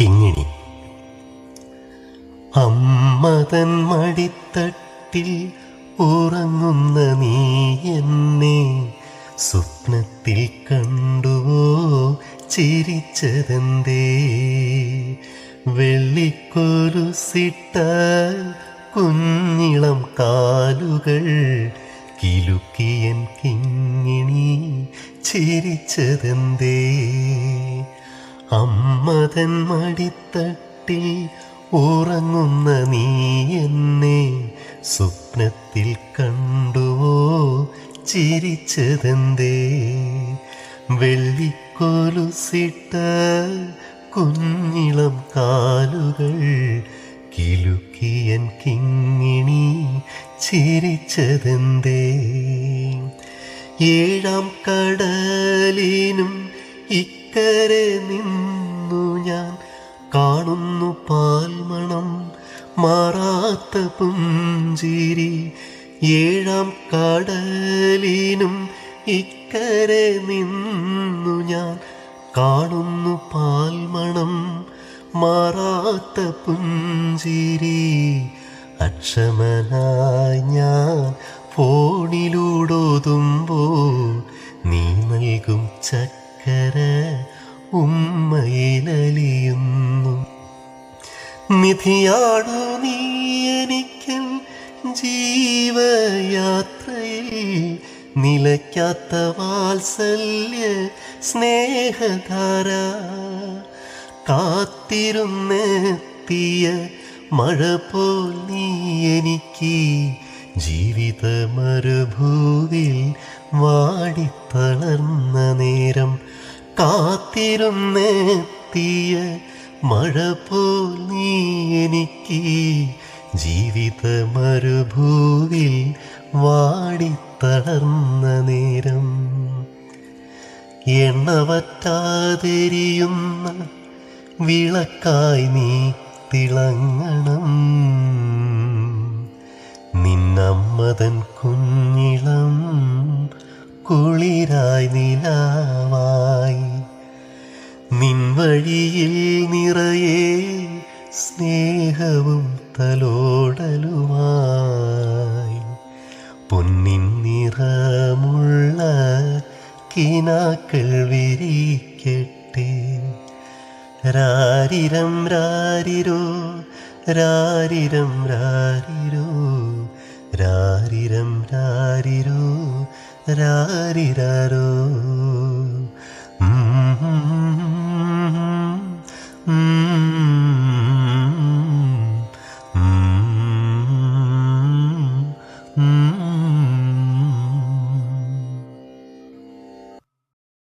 കിങ്ങിണി. അമ്മ തൻ മടിത്തട്ടിൽ ഉറങ്ങുന്ന നീ എന്നെ സ്വപ്നത്തിൽ കണ്ടുവോ ചിരിച്ചതെന്തേ? വെള്ളിക്കൊരുസിട്ടാൽ കുഞ്ഞിളം കാലുകൾ കിലുക്കിയൻ കിങ്ങിണി ചിരിച്ചതെന്തേ? അമ്മതൻ മടിത്തട്ടിൽ ഉറങ്ങുന്ന നീ എന്നെ സ്വപ്നത്തിൽ കണ്ടുവോ? ചിരിച്ചതെന്തേ? വെള്ളിക്കൊലുസിട്ട കുഞ്ഞിളം കാലുകൾ കിലുക്കിയൻ കിങ്ങിണി ചിരിച്ചതെന്തേ? ഏഴാം കടലിനും ഇക്കരെ നിന്നു ഞാൻ. കാണുന്നു പാൽമണം മാറാത്ത പുഞ്ചിരി. ഏഴാം കടലിനും ഇക്കരെ നിന്നു ഞാൻ. കാണുന്നു പാൽമണം മാറാത്ത പുഞ്ചിരി. അക്ഷമനായി ഞാൻ ഫോണിലൂടോതുമ്പോ ഉമ്മയിലലിയുന്നു നിധിയാണു നീ എനിക്കൻ ജീവയാത്രയിൽ നിലയ്ക്കാത്ത വാത്സല്യ സ്നേഹധാര. കാത്തിരുന്നെത്തിയ മഴ പോൽ നീ എനിക്ക് ജീവിത മരുഭൂവിൽ വാടിത്തളർന്ന നേരം കാത്തിരുന്നെത്തിയ മഴ പോൽ നീ എനിക്ക് ജീവിത മരുഭൂവിൽ വാടിത്തളർന്ന നേരം. എണ്ണവറ്റാതെരിയുന്ന വിളക്കായി നീ തിളങ്ങണം. നിന്നമ്മതൻ കുഞ്ഞിളം കുളിരായി നിലാവായി വഴിയിൽ നിറയെ സ്നേഹവും തലോടലുമായി. പൊന്നിൻ നിറമുള്ള കിനാക്കൾ വിരിക്കട്ടെ. രാരിരം രാരിരോ രാരിരം രാരിരോ രാരിരം രാരിരോ രാരിരോ Mm-hmm. Mm-hmm. mm-hmm. mm-hmm.